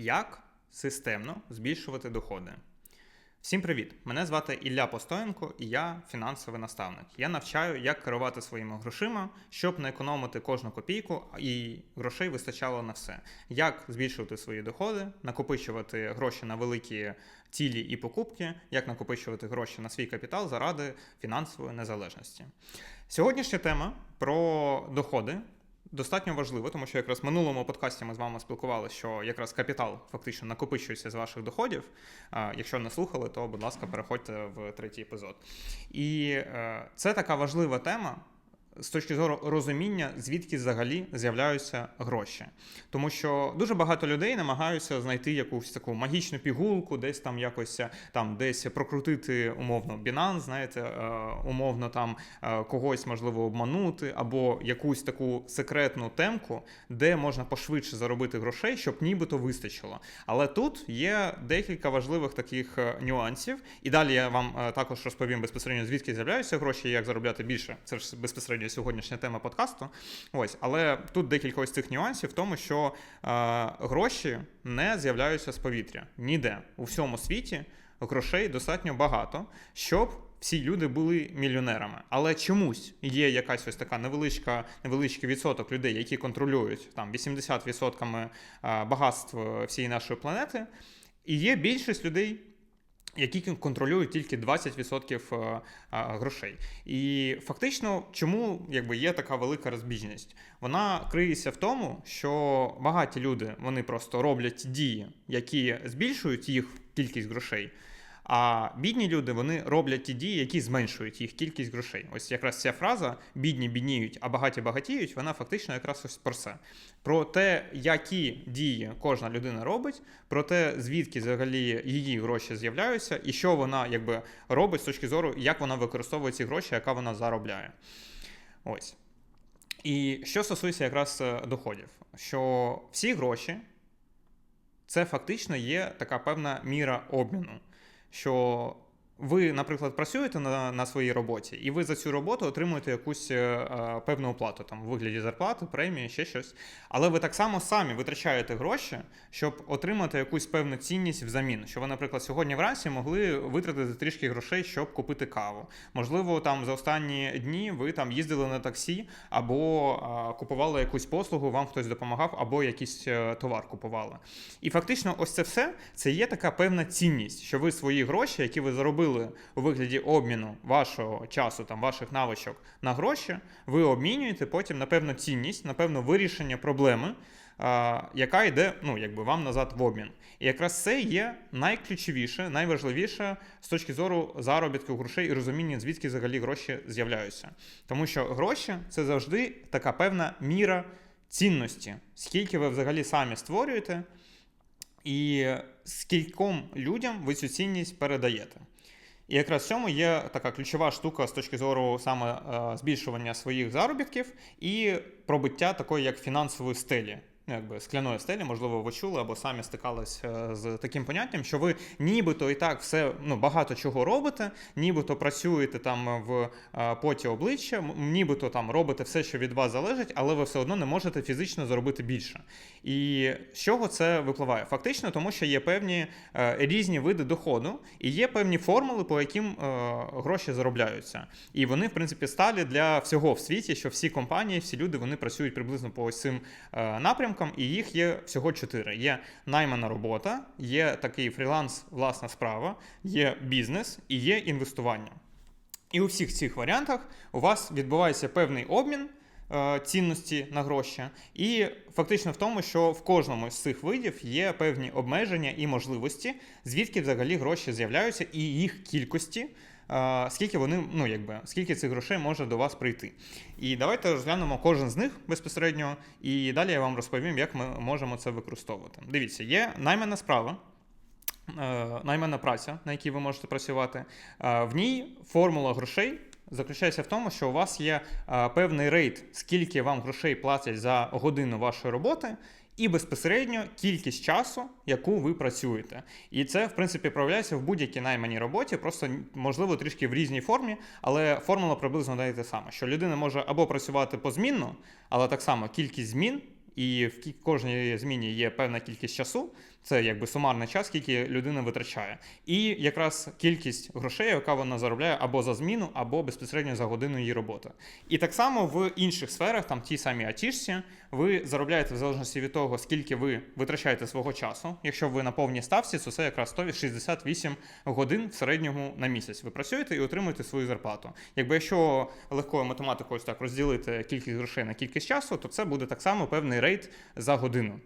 Як системно збільшувати доходи? Всім привіт! Мене звати Ілля Постоєнко і я фінансовий наставник. Я навчаю, як керувати своїми грошима, щоб не економити кожну копійку і грошей вистачало на все. Як збільшувати свої доходи, накопичувати гроші на великі цілі і покупки, як накопичувати гроші на свій капітал заради фінансової незалежності. Сьогоднішня тема про доходи. Достатньо важливо, тому що якраз в минулому подкасті ми з вами спілкувалися, що якраз капітал фактично накопичується з ваших доходів. Якщо не слухали, то будь ласка, переходьте в третій епізод. І е, це така важлива тема. З точки зору розуміння, звідки взагалі з'являються гроші, тому що дуже багато людей намагаються знайти якусь таку магічну пігулку, десь там якось там десь прокрутити умовно Binance, знаєте, е, умовно там е, когось можливо обманути, або якусь таку секретну темку, де можна пошвидше заробити грошей, щоб нібито вистачило. Але тут є декілька важливих таких е, нюансів, і далі я вам також розповім безпосередньо звідки з'являються гроші, і як заробляти більше. Це ж безпосередньо сьогоднішня тема подкасту. Ось, але тут декілька ось цих нюансів в тому, що е, гроші не з'являються з повітря ніде у всьому світі. Грошей достатньо багато, щоб всі люди були мільйонерами. Але чомусь є якась ось така невеличка, невеличкий відсоток людей, які контролюють там 80% багатств всієї нашої планети, і є більшість людей які контролюють тільки 20% е, грошей. І фактично, чому якби є така велика розбіжність? Вона криється в тому, що багаті люди вони просто роблять дії, які збільшують їх кількість грошей. А бідні люди вони роблять ті дії, які зменшують їх кількість грошей. Ось якраз ця фраза бідні бідніють, а багаті багатіють, вона фактично якраз ось про це. Про те, які дії кожна людина робить, про те, звідки взагалі її гроші з'являються, і що вона якби робить з точки зору, як вона використовує ці гроші, яка вона заробляє. Ось. І що стосується якраз е, доходів, що всі гроші це фактично є така певна міра обміну що ви, наприклад, працюєте на на своїй роботі, і ви за цю роботу отримуєте якусь е, певну оплату, там у вигляді зарплати, премії, ще щось. Але ви так само самі витрачаєте гроші, щоб отримати якусь певну цінність взамін. Що ви, наприклад, сьогодні вранці могли витратити трішки грошей, щоб купити каву. Можливо, там за останні дні ви там їздили на таксі, або е, купували якусь послугу, вам хтось допомагав, або якийсь е, товар купували. І фактично, ось це все це є така певна цінність, що ви свої гроші, які ви заробили зробили у вигляді обміну вашого часу, там ваших навичок на гроші, ви обмінюєте потім на певну цінність, на певне вирішення проблеми, а, яка йде ну, якби вам назад в обмін. І якраз це є найключовіше, найважливіше з точки зору заробітку грошей і розуміння, звідки взагалі гроші з'являються. Тому що гроші це завжди така певна міра цінності, скільки ви взагалі самі створюєте. І скільком людям ви цю цінність передаєте. І якраз в цьому є така ключова штука з точки зору саме е, збільшування своїх заробітків і пробиття такої як фінансової стелі. ну, якби скляної стелі, можливо, ви чули або самі стикались е, з таким поняттям, що ви нібито і так все ну, багато чого робите, нібито працюєте там в е, поті обличчя, нібито там робите все, що від вас залежить, але ви все одно не можете фізично заробити більше. І з чого це випливає? Фактично, тому що є певні е, різні види доходу і є певні формули, по яким гроші заробляються. І вони, в принципі, сталі для всього в світі, що всі компанії, всі люди вони працюють приблизно по ось цим напрямкам напрямкам, і їх є всього чотири: є наймана робота, є такий фріланс, власна справа, є бізнес і є інвестування. І у всіх цих варіантах у вас відбувається певний обмін. Е, цінності на гроші, і фактично в тому, що в кожному з цих видів є певні обмеження і можливості, звідки взагалі гроші з'являються, і їх кількості скільки вони, ну якби скільки цих грошей може до вас прийти. І давайте розглянемо кожен з них безпосередньо, і далі я вам розповім, як ми можемо це використовувати. Дивіться, є наймана справа. Е, наймана праця, на якій ви можете працювати, в ній формула грошей заключається в тому, що у вас є певний рейд, скільки вам грошей платять за годину вашої роботи, і безпосередньо кількість часу, яку ви працюєте. І це, в принципі, проявляється в будь-якій найманій роботі, просто можливо трішки в різній формі, але формула приблизно дає те саме, що людина може або працювати позмінно, але так само кількість змін. і в кожній зміні є певна кількість часу. Це якби сумарний час, скільки людина витрачає, і якраз кількість грошей, яка вона заробляє або за зміну, або безпосередньо за годину її роботи. І так само в інших сферах, там ті самі атішці, ви заробляєте в залежності від того, скільки ви витрачаєте свого часу. Якщо ви на повній ставці, то це якраз 168 годин в середньому на місяць. Ви працюєте і отримуєте свою зарплату. Якби якщо легкою математикою так розділити кількість грошей на кількість часу, то це буде так само певний рейт за годину.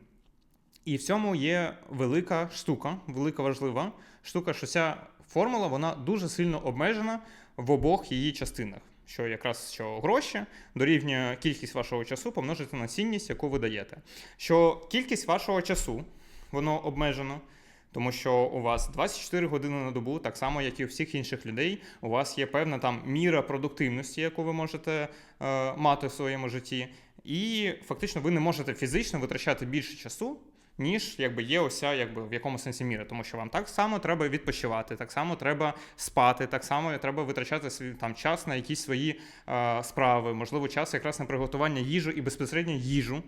І в цьому є велика штука, велика важлива штука, що ця формула вона дуже сильно обмежена в обох її частинах. Що якраз що гроші дорівнює кількість вашого часу помножити на цінність, яку ви даєте. Що кількість вашого часу воно обмежено, тому що у вас 24 години на добу, так само, як і у всіх інших людей, у вас є певна там міра продуктивності, яку ви можете е, мати в своєму житті. І фактично ви не можете фізично витрачати більше часу, ніж якби є ося, якби в якому сенсі міри, тому що вам так само треба відпочивати, так само треба спати, так само треба витрачати свій там час на якісь свої е, справи, можливо, час якраз на приготування їжу і безпосередньо їжу.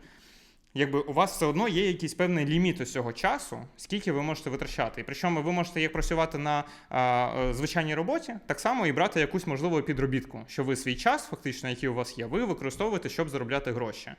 Якби у вас все одно є якийсь певний ліміт усього часу, скільки ви можете витрачати. І причому ви можете як працювати на а, е, звичайній роботі, так само і брати якусь можливу підробітку, що ви свій час, фактично, який у вас є, ви використовуєте, щоб заробляти гроші.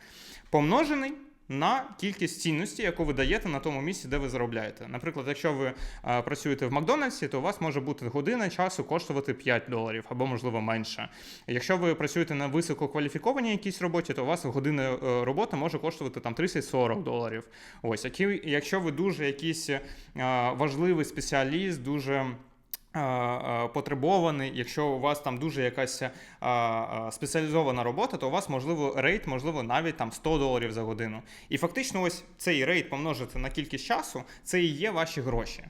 Помножений на кількість цінності, яку ви даєте на тому місці, де ви заробляєте. Наприклад, якщо ви а, працюєте в Макдональдсі, то у вас може бути година часу коштувати 5 доларів або, можливо, менше. Якщо ви працюєте на висококваліфікованій якійсь роботі, то у вас година е, роботи може коштувати там 30-40 доларів. Ось, які, якщо ви дуже якийсь е, важливий спеціаліст, дуже. Е, е, Потребований, якщо у вас там дуже якась е, е, спеціалізована робота, то у вас можливо рейт, можливо, навіть там 100 доларів за годину. І фактично, ось цей рейт помножити на кількість часу, це і є ваші гроші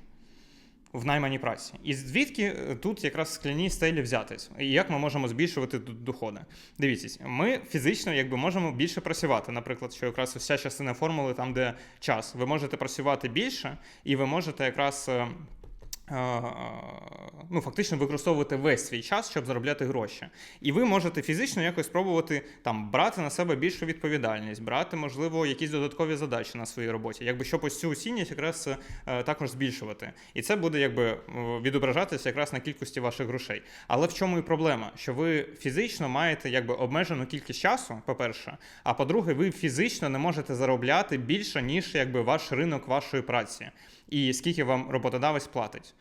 в найманій праці. І звідки е, тут якраз скляні стелі взятись? І як ми можемо збільшувати доходи? Дивіться, ми фізично якби можемо більше працювати. Наприклад, що якраз вся частина формули, там, де час, ви можете працювати більше, і ви можете якраз. Ну, фактично використовувати весь свій час, щоб заробляти гроші. І ви можете фізично якось спробувати там брати на себе більшу відповідальність, брати, можливо, якісь додаткові задачі на своїй роботі, якби щоб ось цю цінність якраз е, також збільшувати. І це буде якби е, відображатися якраз на кількості ваших грошей. Але в чому і проблема? Що ви фізично маєте якби обмежену кількість часу, по-перше, а по-друге, ви фізично не можете заробляти більше, ніж якби ваш ринок вашої праці, і скільки вам роботодавець платить.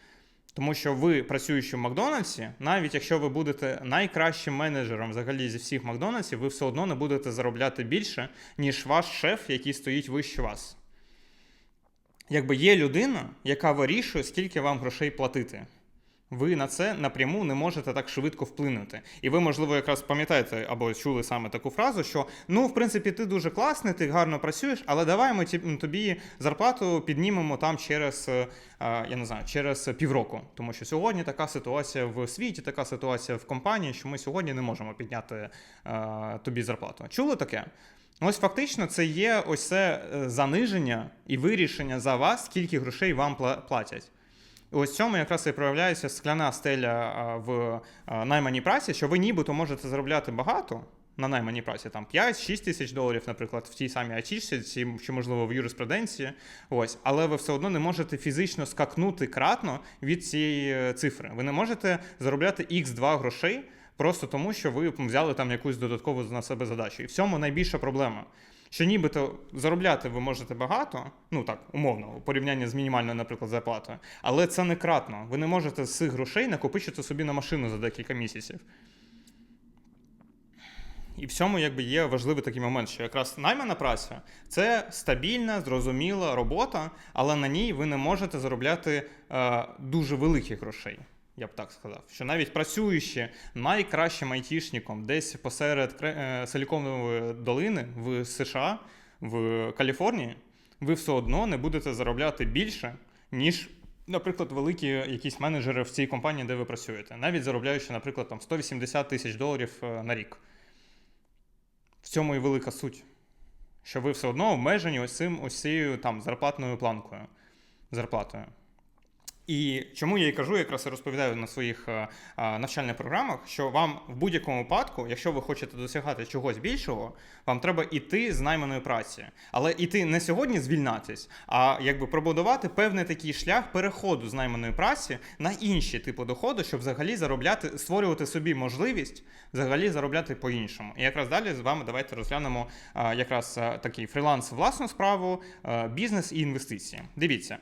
Тому що ви, працюючи в Макдональдсі, навіть якщо ви будете найкращим менеджером взагалі зі всіх Макдональдсів, ви все одно не будете заробляти більше, ніж ваш шеф, який стоїть вище вас. Якби є людина, яка вирішує, скільки вам грошей платити. Ви на це напряму не можете так швидко вплинути. І ви, можливо, якраз пам'ятаєте або чули саме таку фразу, що ну, в принципі, ти дуже класний, ти гарно працюєш, але давай ми тобі зарплату піднімемо там через, е, я не знаю, через півроку. Тому що сьогодні така ситуація в світі, така ситуація в компанії, що ми сьогодні не можемо підняти е, тобі зарплату. Чули таке? Ось фактично це є ось це е, заниження і вирішення за вас, скільки грошей вам платять. Ось цьому якраз і проявляється скляна стеля в найманій праці, що ви нібито можете заробляти багато на найманій праці, там 5-6 тисяч доларів, наприклад, в тій самій айтішці, чи, можливо в юриспруденції. Ось, але ви все одно не можете фізично скакнути кратно від цієї е, цифри. Ви не можете заробляти x2 грошей. Просто тому, що ви взяли там якусь додаткову на себе задачу. І в цьому найбільша проблема. Що нібито заробляти ви можете багато, ну так, умовно, у порівнянні з мінімальною, наприклад, зарплатою, але це не кратно. Ви не можете з цих грошей накопичити собі на машину за декілька місяців. І в цьому якби є важливий такий момент, що якраз наймана праця це стабільна, зрозуміла робота, але на ній ви не можете заробляти е, дуже великих грошей. Я б так сказав, що навіть працюючи найкращим айтішником десь посеред е, Силіконової долини в США, в Каліфорнії, ви все одно не будете заробляти більше, ніж, наприклад, великі якісь менеджери в цій компанії, де ви працюєте, навіть заробляючи, наприклад, там 180 тисяч доларів е, на рік. В цьому і велика суть. Що ви все одно обмежені ось цим ось цією там зарплатною планкою, зарплатою. І чому я і кажу, якраз розповідаю на своїх е, е, навчальних програмах, що вам в будь-якому випадку, якщо ви хочете досягати чогось більшого, вам треба іти з найманої праці, але іти не сьогодні звільнатись, а якби пробудувати певний такий шлях переходу з найманої праці на інші типи доходу, щоб взагалі заробляти, створювати собі можливість взагалі заробляти по-іншому. І якраз далі з вами давайте розглянемо е, якраз такий фріланс власну справу, бізнес і інвестиції. Дивіться,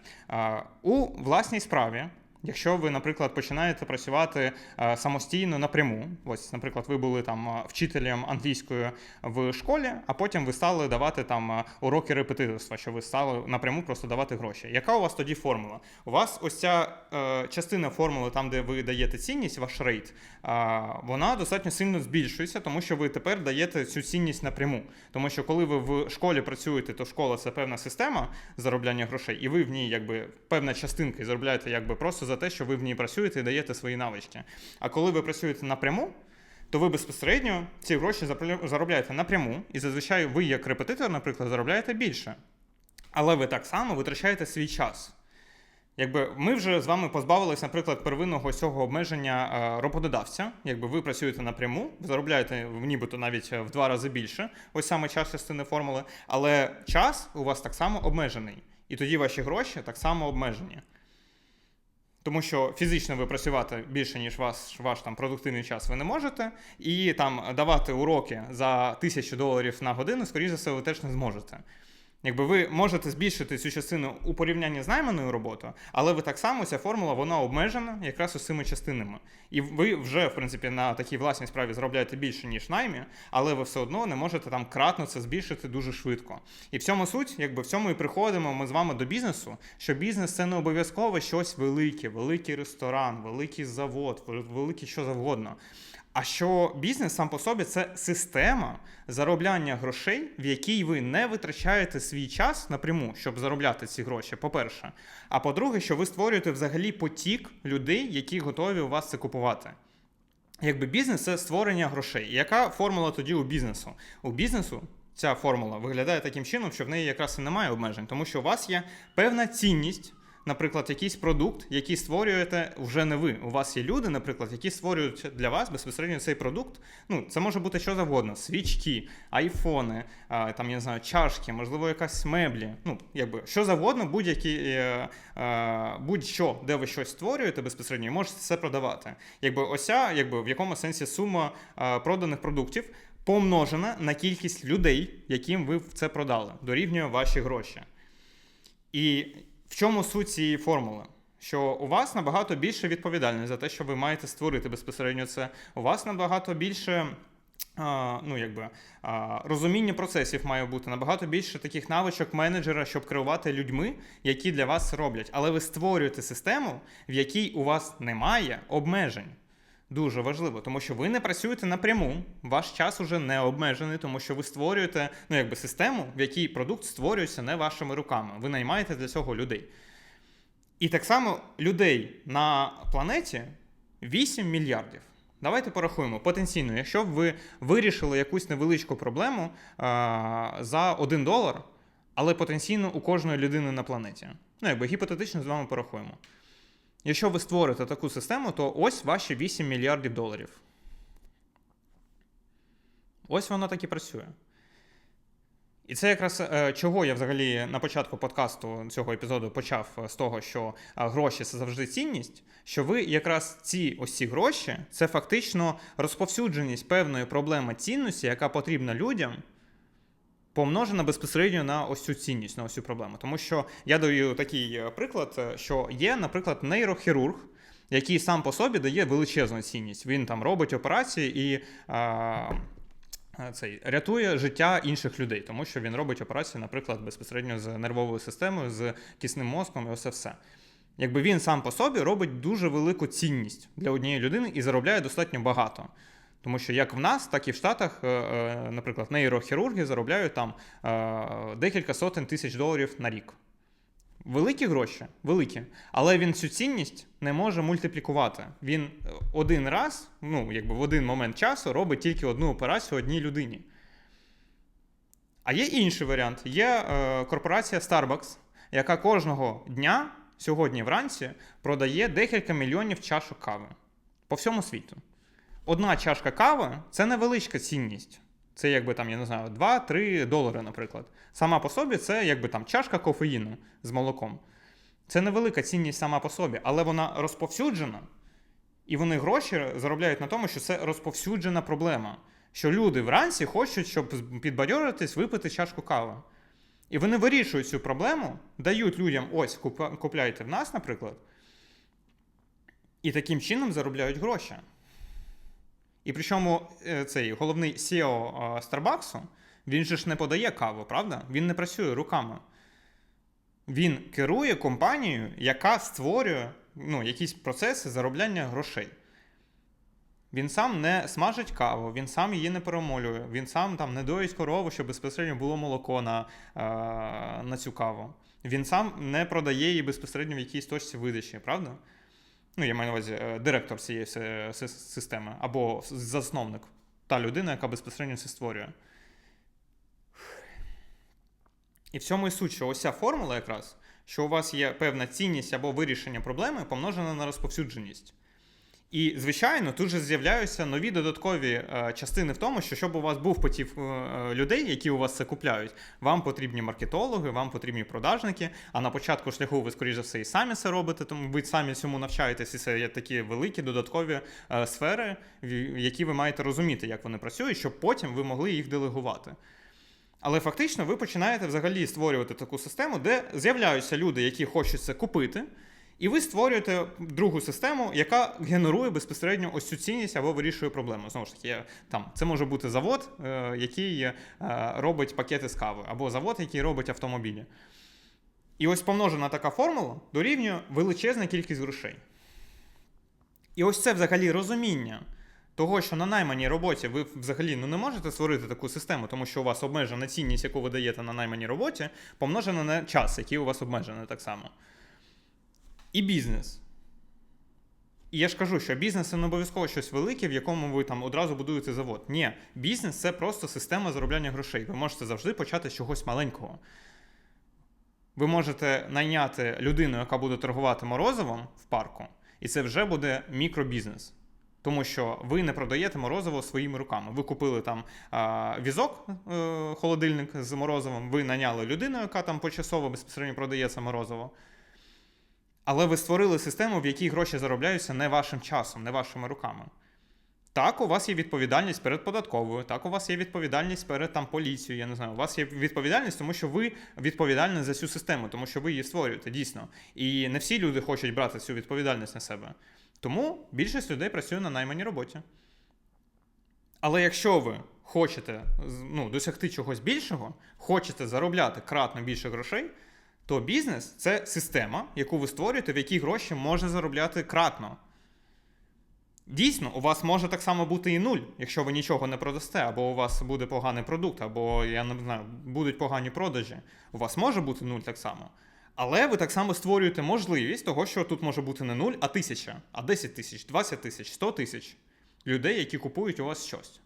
у власній справі. prawie. Якщо ви, наприклад, починаєте працювати е, самостійно напряму, ось, наприклад, ви були там е, вчителем англійської в школі, а потім ви стали давати там е, уроки репетиторства, що ви стали напряму просто давати гроші. Яка у вас тоді формула? У вас ось ця е, частина формули, там, де ви даєте цінність, ваш рейт, е, вона достатньо сильно збільшується, тому що ви тепер даєте цю цінність напряму. Тому що коли ви в школі працюєте, то школа це певна система заробляння грошей, і ви в ній якби певна частинка і заробляєте якби просто за те, що ви в ній працюєте і даєте свої навички. А коли ви працюєте напряму, то ви безпосередньо ці гроші заробляєте напряму, і зазвичай ви, як репетитор, наприклад, заробляєте більше. Але ви так само витрачаєте свій час. Якби ми вже з вами позбавились, наприклад, первинного цього обмеження е, роботодавця. Якби ви працюєте напряму, заробляєте нібито навіть в два рази більше, ось саме час частини формули, але час у вас так само обмежений. І тоді ваші гроші так само обмежені. Тому що фізично ви працювати більше, ніж ваш, ваш там продуктивний час ви не можете, і там давати уроки за тисячу доларів на годину, скоріше за все, ви теж не зможете. Якби ви можете збільшити цю частину у порівнянні з найманою роботою, але ви так само ця формула вона обмежена якраз цими частинами. І ви вже, в принципі, на такій власній справі заробляєте більше, ніж наймі, але ви все одно не можете там кратно це збільшити дуже швидко. І в цьому суть, якби в цьому і приходимо ми з вами до бізнесу, що бізнес це не обов'язково щось велике, великий ресторан, великий завод, великий що завгодно. А що бізнес сам по собі це система заробляння грошей, в якій ви не витрачаєте свій час напряму, щоб заробляти ці гроші. По-перше, а по-друге, що ви створюєте взагалі потік людей, які готові у вас це купувати. Якби бізнес це створення грошей. Яка формула тоді у бізнесу? У бізнесу ця формула виглядає таким чином, що в неї якраз і немає обмежень, тому що у вас є певна цінність наприклад, якийсь продукт, який створюєте вже не ви. У вас є люди, наприклад, які створюють для вас безпосередньо цей продукт. Ну, це може бути що завгодно: свічки, айфони, там я не знаю, чашки, можливо, якась меблі. Ну, якби що завгодно, будь-які е, е, будь-що, де ви щось створюєте безпосередньо, можете це продавати. Якби ося, якби в якому сенсі сума е, проданих продуктів. Помножена на кількість людей, яким ви це продали, дорівнює ваші гроші. І в чому суть цієї формули? Що у вас набагато більше відповідальність за те, що ви маєте створити безпосередньо це. У вас набагато більше. Ну, якби, розуміння процесів має бути набагато більше таких навичок менеджера, щоб керувати людьми, які для вас роблять. Але ви створюєте систему, в якій у вас немає обмежень. Дуже важливо, тому що ви не працюєте напряму, ваш час уже не обмежений, тому що ви створюєте ну, якби, систему, в якій продукт створюється не вашими руками. Ви наймаєте для цього людей. І так само людей на планеті 8 мільярдів. Давайте порахуємо потенційно, якщо б ви вирішили якусь невеличку проблему а, за 1 долар, але потенційно у кожної людини на планеті. Ну, якби гіпотетично з вами порахуємо. Якщо ви створите таку систему, то ось ваші 8 мільярдів доларів. Ось воно так і працює. І це якраз е, чого я взагалі на початку подкасту цього епізоду почав е, з того, що е, гроші це завжди цінність. Що ви якраз ці ось ці гроші це фактично розповсюдженість певної проблеми цінності, яка потрібна людям помножена безпосередньо на ось цю цінність, на ось цю проблему. Тому що я даю такий е, приклад, е, що є, наприклад, нейрохірург, який сам по собі дає величезну цінність. Він там робить операції і. А, цей рятує життя інших людей, тому що він робить операції, наприклад, безпосередньо з нервовою системою, з кисним мозком і це все. Якби він сам по собі робить дуже велику цінність для однієї людини і заробляє достатньо багато. Тому що як в нас, так і в Штатах, е, е, наприклад, нейрохірурги заробляють там е, декілька сотень тисяч доларів на рік. Великі гроші, великі, але він цю цінність не може мультиплікувати. Він один раз, ну якби в один момент часу, робить тільки одну операцію одній людині. А є інший варіант: є корпорація Starbucks, яка кожного дня сьогодні вранці продає декілька мільйонів чашок кави по всьому світу. Одна чашка кави це невеличка цінність. Це якби там, я не знаю, 2-3 долари, наприклад. Сама по собі це якби там чашка кофеїну з молоком. Це невелика цінність сама по собі, але вона розповсюджена, і вони гроші заробляють на тому, що це розповсюджена проблема. Що люди вранці хочуть, щоб підбадьоритись, випити чашку кави. І вони вирішують цю проблему, дають людям ось, купляйте в нас, наприклад, і таким чином заробляють гроші. І причому е, цей головний CEO е, Старбаксу, він же ж не подає каву, правда? Він не працює руками. Він керує компанією, яка створює ну, якісь процеси заробляння грошей. Він сам не смажить каву, він сам її не перемолює, він сам там не доїть корову, щоб безпосередньо було молоко на, е, на цю каву. Він сам не продає її безпосередньо в якійсь точці видачі, правда? Ну, я маю на увазі е, директор цієї си- си- системи, або засновник, та людина, яка безпосередньо це створює. І в цьому і суть, що ось ця формула якраз, що у вас є певна цінність або вирішення проблеми, помножена на розповсюдженість. І, звичайно, тут же з'являються нові додаткові е, частини в тому, що щоб у вас був потів е, людей, які у вас це купляють, вам потрібні маркетологи, вам потрібні продажники. А на початку шляху ви, скоріш за все, і самі це робите, тому ви самі цьому навчаєтесь, і це є такі великі додаткові е, сфери, в які ви маєте розуміти, як вони працюють, щоб потім ви могли їх делегувати. Але фактично ви починаєте взагалі створювати таку систему, де з'являються люди, які хочуть це купити, і ви створюєте другу систему, яка генерує безпосередньо ось цю цінність або вирішує проблему. Знову ж таки, там це може бути завод, е, який е, робить пакети з кави, або завод, який робить автомобілі. І ось помножена така формула дорівнює величезна кількість грошей. І ось це взагалі розуміння того, що на найманій роботі ви взагалі ну, не можете створити таку систему, тому що у вас обмежена цінність, яку ви даєте на найманій роботі, помножена на час, який у вас обмежений так само. І бізнес. І я ж кажу, що бізнес це не обов'язково щось велике, в якому ви там одразу будуєте завод. Ні, бізнес це просто система заробляння грошей. Ви можете завжди почати з чогось маленького. Ви можете найняти людину, яка буде торгувати морозивом в парку, і це вже буде мікробізнес. Тому що ви не продаєте морозиво своїми руками. Ви купили там а, візок, е, холодильник з морозивом, ви наняли людину, яка там почасово безпосередньо продає це морозиво. Але ви створили систему, в якій гроші заробляються не вашим часом, не вашими руками. Так, у вас є відповідальність перед податковою, так, у вас є відповідальність перед там поліцією, я не знаю. У вас є відповідальність, тому що ви відповідальні за цю систему, тому що ви її створюєте дійсно. І не всі люди хочуть брати цю відповідальність на себе. Тому більшість людей працює на найманій роботі. Але якщо ви хочете ну, досягти чогось більшого, хочете заробляти кратно більше грошей, то бізнес це система, яку ви створюєте, в якій гроші можна заробляти кратно. Дійсно, у вас може так само бути і нуль, якщо ви нічого не продасте, або у вас буде поганий продукт, або я не знаю, будуть погані продажі. У вас може бути нуль так само. Але ви так само створюєте можливість того, що тут може бути не нуль, а тисяча, а 10 тисяч, 20 тисяч, 100 тисяч людей, які купують у вас щось.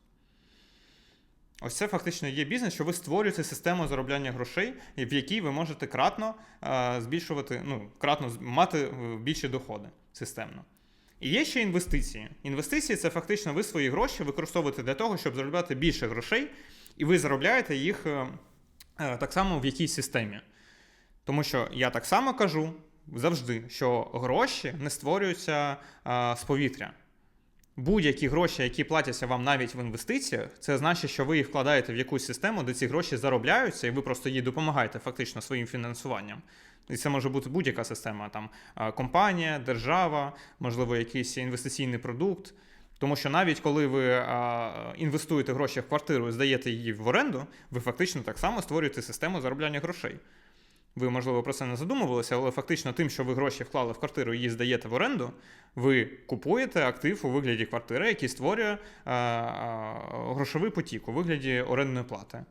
Ось це фактично є бізнес, що ви створюєте систему заробляння грошей, в якій ви можете кратно е, збільшувати, ну, кратно мати е, більші доходи системно. І є ще інвестиції. Інвестиції це фактично ви свої гроші використовуєте для того, щоб заробляти більше грошей, і ви заробляєте їх е, так само в якійсь системі. Тому що я так само кажу завжди, що гроші не створюються з повітря. Будь-які гроші, які платяться вам навіть в інвестиціях, це значить, що ви їх вкладаєте в якусь систему, де ці гроші заробляються, і ви просто їй допомагаєте фактично своїм фінансуванням. І це може бути будь-яка система, там компанія, держава, можливо, якийсь інвестиційний продукт. Тому що навіть коли ви а, інвестуєте гроші в квартиру і здаєте її в оренду, ви фактично так само створюєте систему заробляння грошей. Ви, можливо, про це не задумувалися, але фактично тим, що ви гроші вклали в квартиру і її здаєте в оренду, ви купуєте актив у вигляді квартири, який створює а, а, грошовий потік у вигляді орендної плати.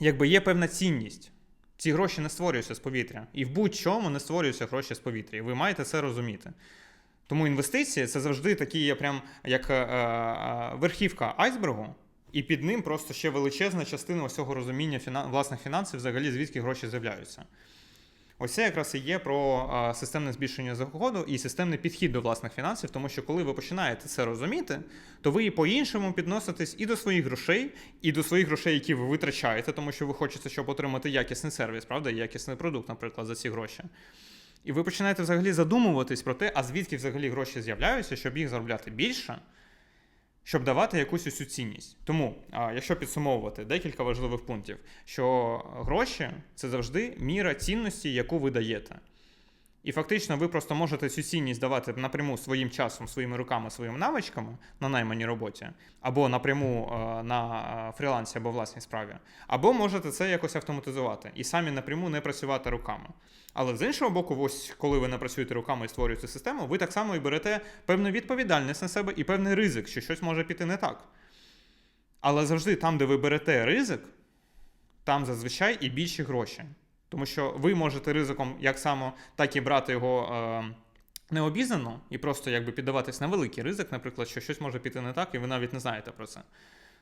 Якби є певна цінність. Ці гроші не створюються з повітря. І в будь-чому не створюються гроші з повітря. І ви маєте це розуміти. Тому інвестиції це завжди такі є прям як е, е, верхівка айсбергу, і під ним просто ще величезна частина ось цього розуміння фіна... власних фінансів, взагалі, звідки гроші з'являються. Ось це якраз і є про системне збільшення доходу і системний підхід до власних фінансів, тому що коли ви починаєте це розуміти, то ви і по-іншому підноситесь і до своїх грошей, і до своїх грошей, які ви витрачаєте, тому що ви хочете, щоб отримати якісний сервіс, правда, якісний продукт, наприклад, за ці гроші. І ви починаєте взагалі задумуватись про те, а звідки взагалі гроші з'являються, щоб їх заробляти більше, щоб давати якусь усю цінність. Тому, якщо підсумовувати декілька важливих пунктів, що гроші це завжди міра цінності, яку ви даєте. І фактично ви просто можете цю цінність давати напряму своїм часом, своїми руками, своїми навичками на найманій роботі, або напряму е, на е, фрілансі або власній справі, або можете це якось автоматизувати і самі напряму не працювати руками. Але з іншого боку, ось коли ви не працюєте руками і створюєте систему, ви так само і берете певну відповідальність на себе і певний ризик, що щось може піти не так. Але завжди там, де ви берете ризик, там зазвичай і більші гроші. Тому що ви можете ризиком як само, так і брати його е, необізнано і просто якби піддаватись на великий ризик, наприклад, що щось може піти не так, і ви навіть не знаєте про це.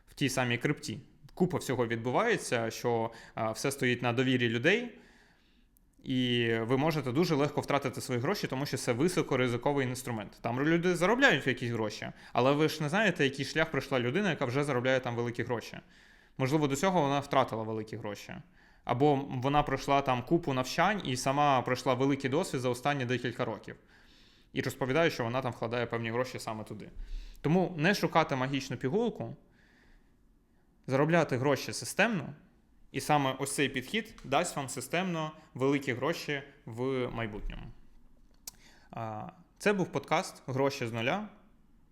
В тій самій крипті. Купа всього відбувається, що е, все стоїть на довірі людей, і ви можете дуже легко втратити свої гроші, тому що це високоризиковий інструмент. Там люди заробляють якісь гроші, але ви ж не знаєте, який шлях пройшла людина, яка вже заробляє там великі гроші. Можливо, до цього вона втратила великі гроші. Або вона пройшла там купу навчань і сама пройшла великий досвід за останні декілька років. І розповідає, що вона там вкладає певні гроші саме туди. Тому не шукати магічну пігулку, заробляти гроші системно, і саме ось цей підхід дасть вам системно великі гроші в майбутньому. Це був подкаст Гроші з нуля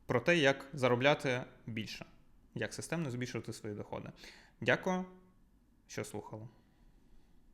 про те, як заробляти більше, як системно збільшувати свої доходи. Дякую, що слухали.